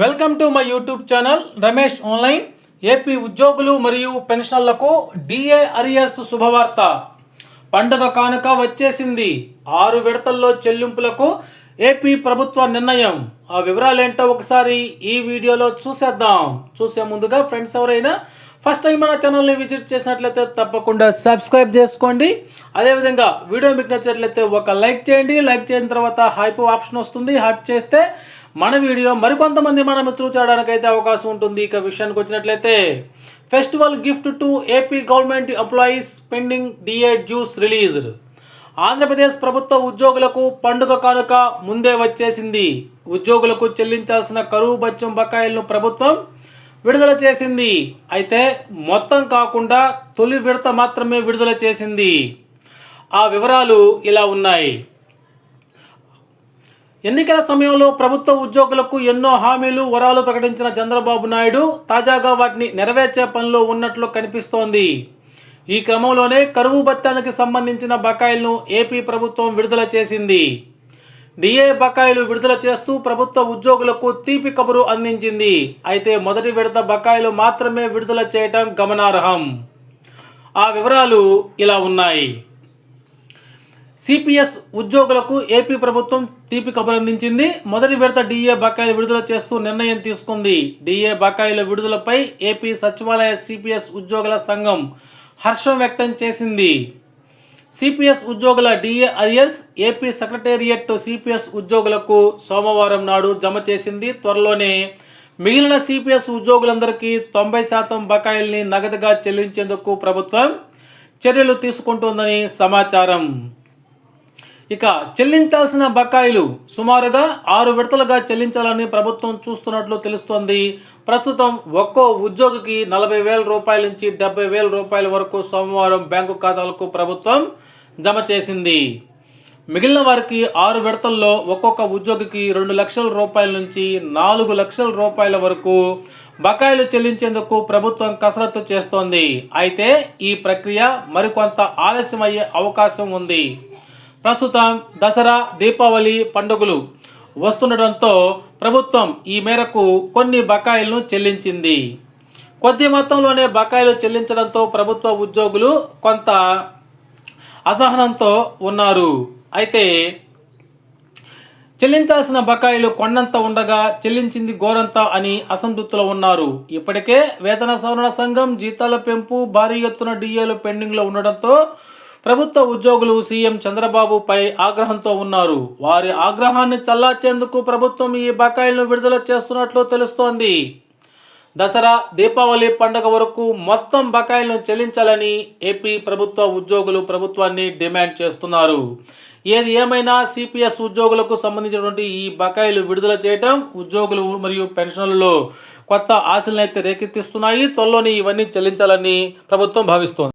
Welcome to my YouTube channel Ramesh online. AP ఉద్యోగులు మరియు పెన్షనర్లకు డిఏ అరియర్స్ శుభవార్త. పండుగ కానుక వచ్చేసింది. ఆరు విడతల్లో చెల్లింపులకు ఏపీ ప్రభుత్వ నిర్ణయం. ఆ వివరాలేంటో ఒకసారి ఈ వీడియోలో చూసేద్దాం. చూసే ముందుగా ఫ్రెండ్స్ ఎవరైనా ఫస్ట్ టైం మన ఛానల్ని విజిట్ చేసినట్లయితే తప్పకుండా సబ్స్క్రైబ్ చేసుకోండి. అదేవిధంగా వీడియో మీకు నచ్చినట్లయితే ఒక లైక్ చేయండి. లైక్ చేసిన తర్వాత హైప్ ఆప్షన్ వస్తుంది. హైప్ చేస్తే మన వీడియో మరికొంతమంది మన మిత్రులు చేయడానికైతే అవకాశం ఉంటుంది. ఇక విషయానికి వచ్చినట్లయితే festival gift to AP government employees pending DA dues released. Andhra Pradesh ప్రభుత్వ ఉద్యోగులకు పండుగ కానుక ముందే వచ్చేసింది. ఉద్యోగులకు చెల్లించాల్సిన కరువు బత్యం బకాయిలను ప్రభుత్వం విడుదల చేసింది. అయితే మొత్తం కాకుండా తొలి విడత మాత్రమే విడుదల చేసింది. ఆ వివరాలు ఇలా ఉన్నాయి. ఎన్నికల సమయంలో ప్రభుత్వ ఉద్యోగులకు ఎన్నో హామీలు వరాలు ప్రకటించిన చంద్రబాబు నాయుడు తాజాగా వాటిని నెరవేర్చే పనిలో ఉన్నట్లు కనిపిస్తోంది. ఈ క్రమంలోనే కరువు భత్యానికి సంబంధించిన బకాయిలను ఏపీ ప్రభుత్వం విడుదల చేసింది. డిఏ బకాయిలు విడుదల చేస్తూ ప్రభుత్వ ఉద్యోగులకు తీపి కబురు అందించింది. అయితే మొదటి విడత బకాయిలు మాత్రమే విడుదల చేయటం గమనార్హం. ఆ వివరాలు ఇలా ఉన్నాయి. సిపిఎస్ ఉద్యోగులకు ఏపీ ప్రభుత్వం తీపి కబురు అందించింది మొదటి విడత డిఏ బకాయిలు విడుదల చేస్తూ నిర్ణయం తీసుకుంది. డిఏ బకాయిల విడుదలపై ఏపీ సచివాలయ సిపిఎస్ ఉద్యోగుల సంఘం హర్షం వ్యక్తం చేసింది. సిపిఎస్ ఉద్యోగుల DA arrears AP secretariat CPS ఉద్యోగులకు సోమవారం నాడు జమ చేసింది. త్వరలోనే మిగిలిన సిపిఎస్ ఉద్యోగులందరికీ తొంభై శాతం బకాయిల్ని నగదుగా చెల్లించేందుకు ప్రభుత్వం చర్యలు తీసుకుంటోందని సమాచారం. ఇక చెల్లించాల్సిన బకాయిలు సుమారుగా ఆరు విడతలుగా చెల్లించాలని ప్రభుత్వం చూస్తున్నట్లు తెలుస్తోంది. ప్రస్తుతం ఒక్కో ఉద్యోగికి నలభై వేల రూపాయల నుంచి డెబ్బై వేల రూపాయల వరకు సోమవారం బ్యాంకు ఖాతాలకు ప్రభుత్వం జమ చేసింది. మిగిలిన వారికి ఆరు విడతల్లో ఒక్కొక్క ఉద్యోగికి రెండు లక్షల రూపాయల నుంచి నాలుగు లక్షల రూపాయల వరకు బకాయిలు చెల్లించేందుకు ప్రభుత్వం కసరత్తు చేస్తోంది. అయితే ఈ ప్రక్రియ మరికొంత ఆలస్యమయ్యే అవకాశం ఉంది. ప్రస్తుతం దసరా దీపావళి పండుగలు వస్తుండటంతో ప్రభుత్వం ఈ మేరకు కొన్ని బకాయిలను చెల్లించింది. కొద్ది మొత్తంలోనే బకాయిలు చెల్లించడంతో ప్రభుత్వ ఉద్యోగులు కొంత అసహనంతో ఉన్నారు. అయితే చెల్లించాల్సిన బకాయిలు కొండంత ఉండగా చెల్లించింది ఘోరంత అని అసంతృప్తులు ఉన్నారు. ఇప్పటికే వేతన సవరణ సంఘం జీతాల పెంపు భారీ ఎత్తున డిఏలు పెండింగ్లో ఉండడంతో ప్రభుత్వ ఉద్యోగులు సీఎం చంద్రబాబుపై ఆగ్రహంతో ఉన్నారు. వారి ఆగ్రహాన్ని చల్లార్చేందుకు ప్రభుత్వం ఈ బకాయిలను విడుదల చేస్తున్నట్లు తెలుస్తోంది. దసరా దీపావళి పండుగ వరకు మొత్తం బకాయిలను చెల్లించాలని ఏపీ ప్రభుత్వ ఉద్యోగులు ప్రభుత్వాన్ని డిమాండ్ చేస్తున్నారు. ఏది ఏమైనా సిపిఎస్ ఉద్యోగులకు సంబంధించినటువంటి ఈ బకాయిలు విడుదల చేయటం ఉద్యోగులు మరియు పెన్షన్లలో కొత్త ఆశలను అయితే రేకెత్తిస్తున్నాయి. త్వరలోనే ఇవన్నీ చెల్లించాలని ప్రభుత్వం భావిస్తోంది.